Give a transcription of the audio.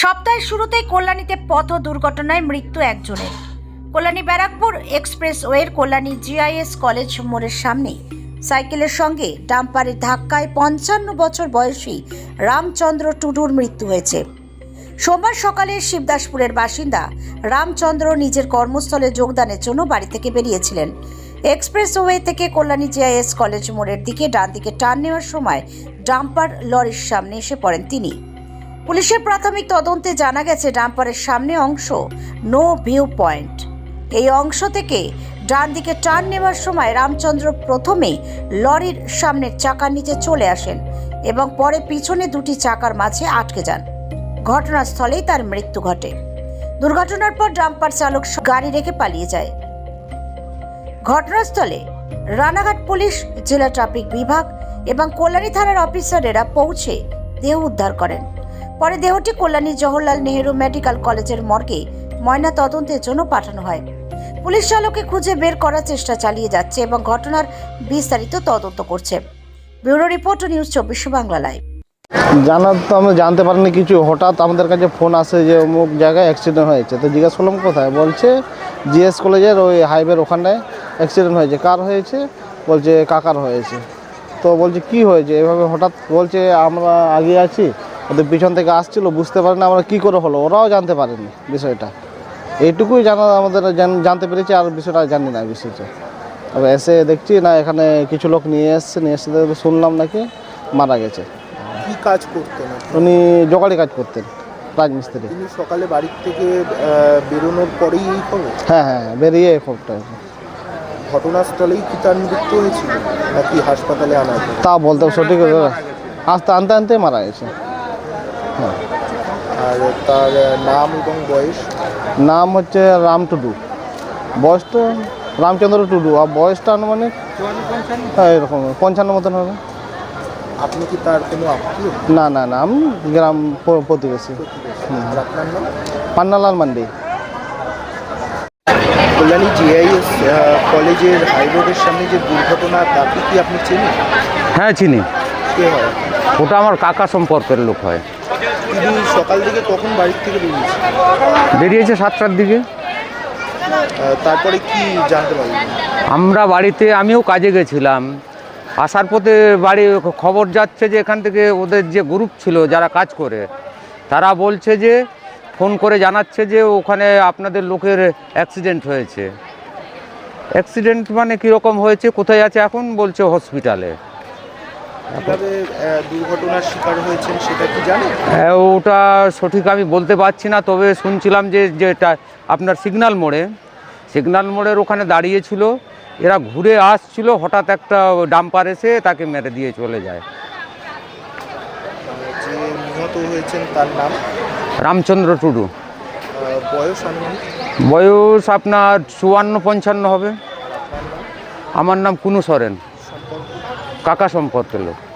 সপ্তাহের শুরুতেই কল্যাণীতে পথ দুর্ঘটনায় মৃত্যু একজনের। কল্যাণী ব্যারাকপুর এক্সপ্রেস ওয়ের কল্যাণী জিআইএস কলেজ মোড়ের সামনে সাইকেলের সঙ্গে ডাম্পারের ধাক্কায় পঞ্চান্ন বছর বয়সী রামচন্দ্র টুডুর মৃত্যু হয়েছে। সোমবার সকালে শিবদাসপুরের বাসিন্দা রামচন্দ্র নিজের কর্মস্থলে যোগদানের জন্য বাড়ি থেকে বেরিয়েছিলেন। এক্সপ্রেসওয়ে থেকে কল্যাণী জিআইএস কলেজ মোড়ের দিকে ডান দিকে টার্ন নেওয়ার সময় ডাম্পার লরির সামনে এসে পড়েন তিনি। পুলিশের প্রাথমিক তদন্তে জানা গেছে, ডাম্পারের সামনে অংশ। নো ভিউ পয়েন্ট এই অংশ থেকে ডান দিকে টার্ন নেওয়ার সময় রামচন্দ্র প্রথমে লরির সামনের চাকার নিচে চলে আসেন এবং পরে পিছনে দুটি চাকার মাঝে আটকে যান। ঘটনাস্থলেই তার মৃত্যু ঘটে। দুর্ঘটনার পর ডাম্পার চালক গাড়ি রেখে পালিয়ে যায়। ঘটনাস্থলে রানাঘাট পুলিশ, জেলা ট্রাফিক বিভাগ এবং কল্যাণী থানার অফিসারেরা পৌঁছে দেহ উদ্ধার করেন। পরে দেহটি কল্যাণী জওহরলাল নেহেরু মেডিকেল কলেজের মর্গে ময়না তদন্তের জন্য পাঠানো হয়। পুলিশ চালককে খুঁজে বের করার চেষ্টা চালিয়ে যাচ্ছে এবং ঘটনার বিস্তারিত তদন্ত করছে। ব্যুরো রিপোর্ট, নিউজ চব্বিশ বাংলা লাইভ। জানার তো আমরা জানতে পারিনি কিছু। হঠাৎ আমাদের কাছে ফোন আসে যে অমুক জায়গায় অ্যাক্সিডেন্ট হয়েছে। তো জিজ্ঞেস করলাম, কোথায়? বলছে, জিএস কলেজের ওই হাইওয়ের ওখানটায় অ্যাক্সিডেন্ট হয়েছে। কার হয়েছে? বলছে, কাকার হয়েছে। তো বলছে, কি হয়েছে? এভাবে হঠাৎ বলছে, আমরা আগে আছি ওদের পিছন থেকে আসছিল বুঝতে পারেনি আমরা কি করে হলো ওরাও জানতে পারেনি বিষয়টা। এইটুকুই জানা আমাদের জান- জানতে পেরেছি আর বিষয়টা জানি না বিষয়টা। তবে এসে দেখছি না এখানে কিছু লোক নিয়ে এসছে নিয়ে এসে শুনলাম নাকি মারা গেছে। কি কাজ করতেন উনি জোগাড়ি কাজ করতেন রাজমিস্ত্রি। সকালে বাড়ির থেকে বেরোনোর পরেই এই খবর? হ্যাঁ হ্যাঁ বেরিয়ে এই খবরটা। ঘটনাস্থলেই কি তার মৃত্যু হয়েছিল নাকি হাসপাতালে আনা তা বলতে সঠিক আস্তে আনতে আনতে মারা গেছে। আর তার নাম এবং বয়স? নাম হচ্ছে রাম টুডু। বয়স তো রামচন্দ্র টুডু। আর বয়সটা আনুমানিক? হ্যাঁ এরকম পঞ্চান্ন মতন হবে। আপনি কি তার কোনো আত্মীয়? না না না আমি গ্রাম প- প্রতিবেশী। আর আপনার নাম? পান্নালাল মান্ডি। কল্যাণী জিআইএস কলেজের হাই রোডের সামনে যে দুর্ঘটনা তাকে কি আপনি চেনেন? হ্যাঁ চিনি। কে হয়? ওটা আমার কাকা সম্পর্কের লোক হয়। সকাল থেকে কখন বাড়ির থেকে বেরিয়েছেন বেরিয়েছে সাতটার দিকে। তারপরে কি জানতে পারলেন? আমরা বাড়িতে আমিও কাজে গেছিলাম। আসার পথে বাড়ি খবর যাচ্ছে যে এখান থেকে ওদের যে গ্রুপ ছিল যারা কাজ করে তারা বলছে যে ফোন করে জানাচ্ছে যে ওখানে আপনাদের লোকের অ্যাক্সিডেন্ট হয়েছে। অ্যাক্সিডেন্ট মানে কীরকম হয়েছে কোথায় আছে এখন বলছে হসপিটালে কীভাবে আহ, দুর্ঘটনার শিকার হয়েছেন সেটা কি জানেন? হ্যাঁ ওটা সঠিক আমি বলতে পারছি না তবে শুনছিলাম যে যেটা আপনার সিগন্যাল মোড়ে সিগন্যাল মোড়ের ওখানে দাঁড়িয়েছিল এরা ঘুরে আসছিল হঠাৎ একটা ডাম্পার এসে তাকে মেরে দিয়ে চলে যায়। যে নিহত হয়েছেন তার নাম? রামচন্দ্র টুডু। বয়স আনুমানিক? বয়স আপনার চুয়ান্ন পঞ্চান্ন হবে। আমার নাম কুনু সরেন। কাকা সম্পর্কের লোক